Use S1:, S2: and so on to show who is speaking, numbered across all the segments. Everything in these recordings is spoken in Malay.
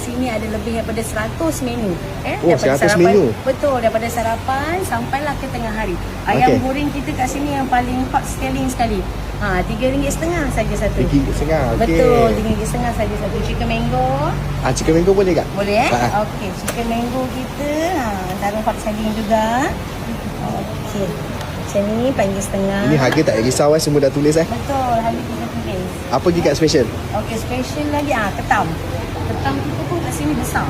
S1: sini ada lebih daripada 100 menu. Eh,
S2: Oh,
S1: daripada
S2: 100
S1: sarapan,
S2: menu?
S1: Betul, daripada sarapan sampailah ke tengah hari. Ayam
S2: Okey.
S1: goreng kita kat sini yang paling hot selling sekali. Ha, RM3.5 saja satu.
S2: Tinggi setengah. Okey.
S1: Betul, RM3.5 saja satu. Chicken mango.
S2: Ah, chicken mango boleh tak?
S1: Boleh eh?
S2: Ha.
S1: Okey, chicken mango kita ha, antara hot selling juga. Okey. Macam ni panggil setengah.
S2: Ini harga tak risau eh, semua dah tulis eh.
S1: Betul, harga kita tulis.
S2: Apa lagi kat special?
S1: Okey, special lagi ah ketam. Ketam kita pun kat sini besar.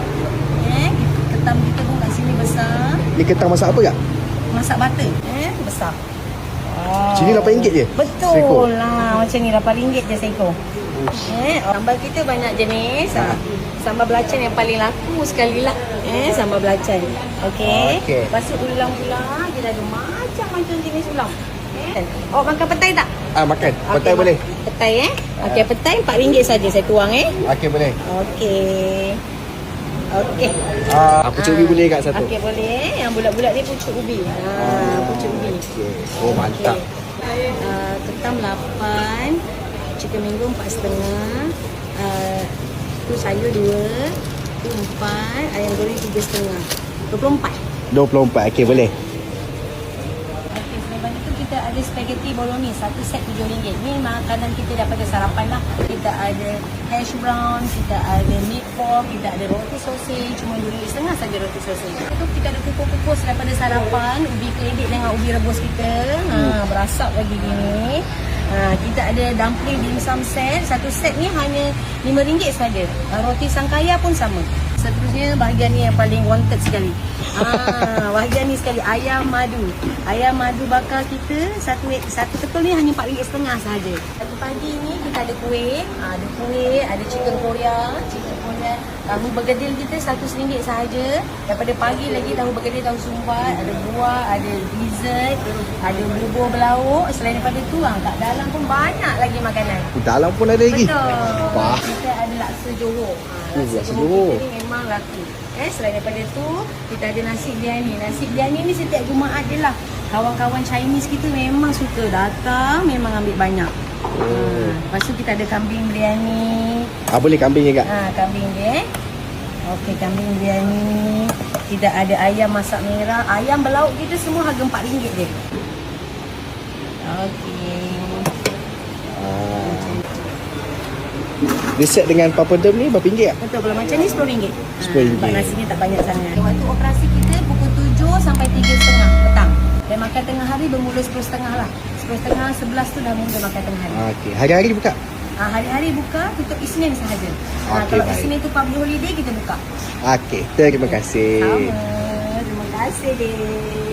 S1: Eh, ketam kita pun kat sini besar.
S2: Ni kentang masak apa kak?
S1: Masak butter. Eh, besar. Oh.
S2: Sini RM8 je?
S1: Betul
S2: Seekor?
S1: lah. Macam ni RM8 je seekor. Eh, sambal kita banyak jenis. Ha. Sambal belacan yang paling laku sekali lah. Eh, sambal belacan. Okey.
S2: Okey.
S1: Lepas tu ulam pula. Dia ada macam-macam jenis ulam. Eh. Oh, makan petai tak?
S2: Ah, makan. Petai
S1: Okey,
S2: boleh?
S1: Petai eh. Okey, petai RM4 saja saya tuang eh.
S2: Okey boleh.
S1: Okey. Okey.
S2: Ah, pucuk ubi boleh kak satu?
S1: Okey, boleh. Yang bulat-bulat ni pucuk ubi. Ha, pucuk ubi.
S2: Okey. Oh, mantap.
S1: Okey. Uh, ketam 8, chicken mango 4.5, uh, tu sayur 2, tu 4, ayam goreng 3.5. 24.
S2: 24. Okey, boleh.
S1: Kita ada spaghetti bolognese satu set RM7. Ni makanan kita daripada sarapan lah. Kita ada hash brown, kita ada meatball, kita ada roti sausage, cuma RM2.5 saja roti sausage. Itu kita ada kukus-kukus daripada sarapan, ubi keledek dengan ubi rebus kita. Ha, berasap lagi gini. Ha, kita ada dumpling dimsum set. Satu set ni hanya RM5 saja. Roti sangkaya pun sama. Seterusnya bahagian ni yang paling wanted sekali. Ah, bahagian ni sekali ayam madu. Ayam madu bakar kita satu satu ketul ni hanya RM4.5 sahaja. Satu pagi ni kita ada kuih, ah, ada kuih, ada chicken korea, chicken korea. Tahu bergedil kita RM100 sahaja. Daripada pagi lagi tahu bergedil tahu sumbat, ada buah, ada dessert, ada bubur belauk. Selain daripada tu ah, kat dalam pun banyak lagi makanan.
S2: Dalam pun ada lagi.
S1: Betul.
S2: Wah.
S1: Kita ada laksa Johor. Kita ni memang laku. Eh, selain daripada tu, kita ada nasi biryani. Nasi biryani ni setiap Jumaat je lah. Kawan-kawan Chinese kita memang suka datang, memang ambil banyak. Ha, lepas tu kita ada kambing biryani.
S2: Ah, boleh kambing je kak?
S1: Ha, kambing dia eh. Okey, kambing biryani. Kita ada ayam masak merah. Ayam belauk kita semua harga RM4 je. Okey.
S2: Ah. Dia set dengan papadum ni berapa ringgit?
S1: Betul, kalau macam ni RM10.
S2: RM10.
S1: Sebab nasinya tak banyak sangat. Waktu operasi kita pukul 7 sampai 3.30 petang. Dan makan tengah hari bermula 10.30 lah. 10.30, 11 tu dah mula makan tengah hari.
S2: Ah, Okey. Hari-hari buka?
S1: Ha, hari-hari buka, tutup Isnin sahaja. Ha,
S2: Okey,
S1: kalau
S2: baik.
S1: Isnin tu public holiday, kita buka.
S2: Okey. Terima kasih.
S1: Sama. Terima kasih, dek.